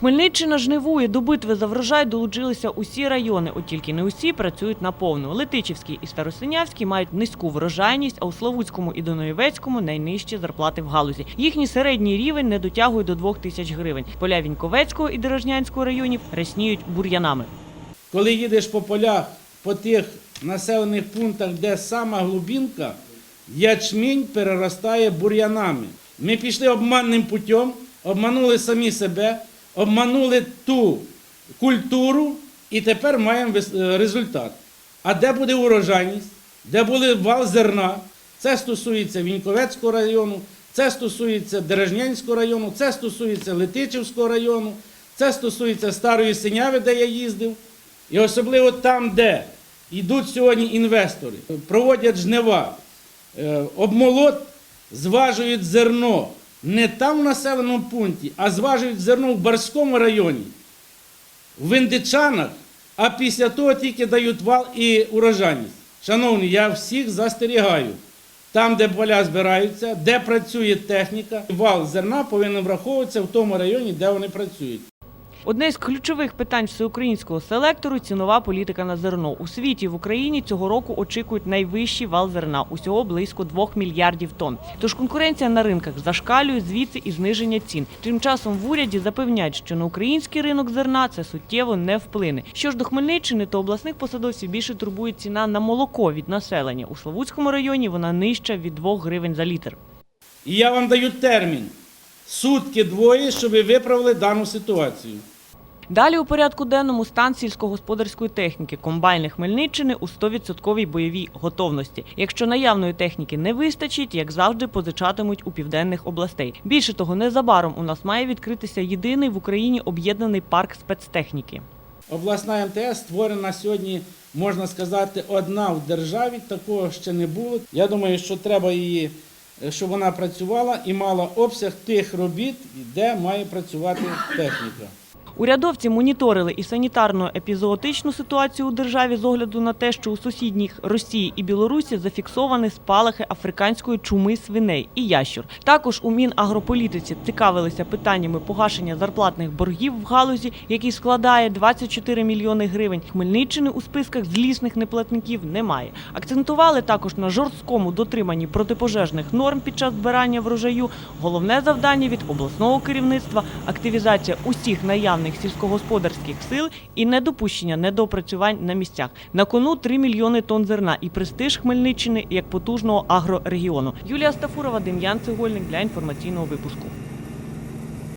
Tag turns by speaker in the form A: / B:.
A: Хмельниччина жнивує. До битви за врожай долучилися усі райони, от тільки не усі працюють наповну. Летичівський і Старосинявський мають низьку врожайність, а у Славутському і Доноєвецькому найнижчі зарплати в галузі. Їхній середній рівень не дотягує до 2 тисяч гривень. Поля Віньковецького і Дорожнянського районів рясніють бур'янами.
B: Коли їдеш по полях, по тих населених пунктах, де сама глубинка, ячмінь переростає бур'янами. Ми пішли обманним путем, обманули самі себе, обманули ту культуру і тепер маємо е, результат. А де буде урожайність, де буде вал зерна? Це стосується Віньковецького району, це стосується Дережнянського району, це стосується Летичівського району, це стосується Старої Синяви, де я їздив. І особливо там, де йдуть сьогодні інвестори, проводять жнива, е, обмолот, зважують зерно не там в населеному пункті, а зважують зерно в Барському районі, в Виндичанах, а після того тільки дають вал і урожайність. Шановні, я всіх застерігаю. Там, де поля збираються, де працює техніка, вал зерна повинен враховуватися в тому районі, де вони працюють.
A: Одне з ключових питань всеукраїнського селектору цінова політика на зерно. У світі в Україні цього року очікують найвищий вал зерна усього близько 2 мільярдів тонн. Тож конкуренція на ринках зашкалює звідси і зниження цін. Тим часом в уряді запевняють, що на український ринок зерна це суттєво не вплине. Що ж до Хмельниччини, то обласних посадовців більше турбує ціна на молоко від населення. У Славутському районі вона нижча від 2 гривень за літр.
B: І я вам даю термін сутки двоє, щоб ви виправили дану ситуацію.
A: Далі у порядку денному стан сільськогосподарської техніки комбайни Хмельниччини у 100% бойовій готовності. Якщо наявної техніки не вистачить, як завжди, позичатимуть у південних областей. Більше того, незабаром у нас має відкритися єдиний в Україні об'єднаний парк спецтехніки.
B: Обласна МТС створена сьогодні, можна сказати, одна в державі. Такого ще не було. Я думаю, що треба її, щоб вона працювала і мала обсяг тих робіт, де має працювати техніка.
A: Урядовці моніторили і санітарно-епізоотичну ситуацію у державі з огляду на те, що у сусідніх Росії і Білорусі зафіксовані спалахи африканської чуми свиней і ящур. Також у Мінагрополітиці цікавилися питаннями погашення зарплатних боргів в галузі, який складає 24 мільйони гривень. Хмельниччини у списках злісних неплатників немає. Акцентували також на жорсткому дотриманні протипожежних норм під час збирання врожаю. Головне завдання від обласного керівництва активізація усіх наявних сільськогосподарських сил і недопущення недоопрацювань на місцях. На кону 3 мільйони тонн зерна і престиж Хмельниччини як потужного агрорегіону. Юлія Стафурова, Дем'ян Цегольник для інформаційного випуску.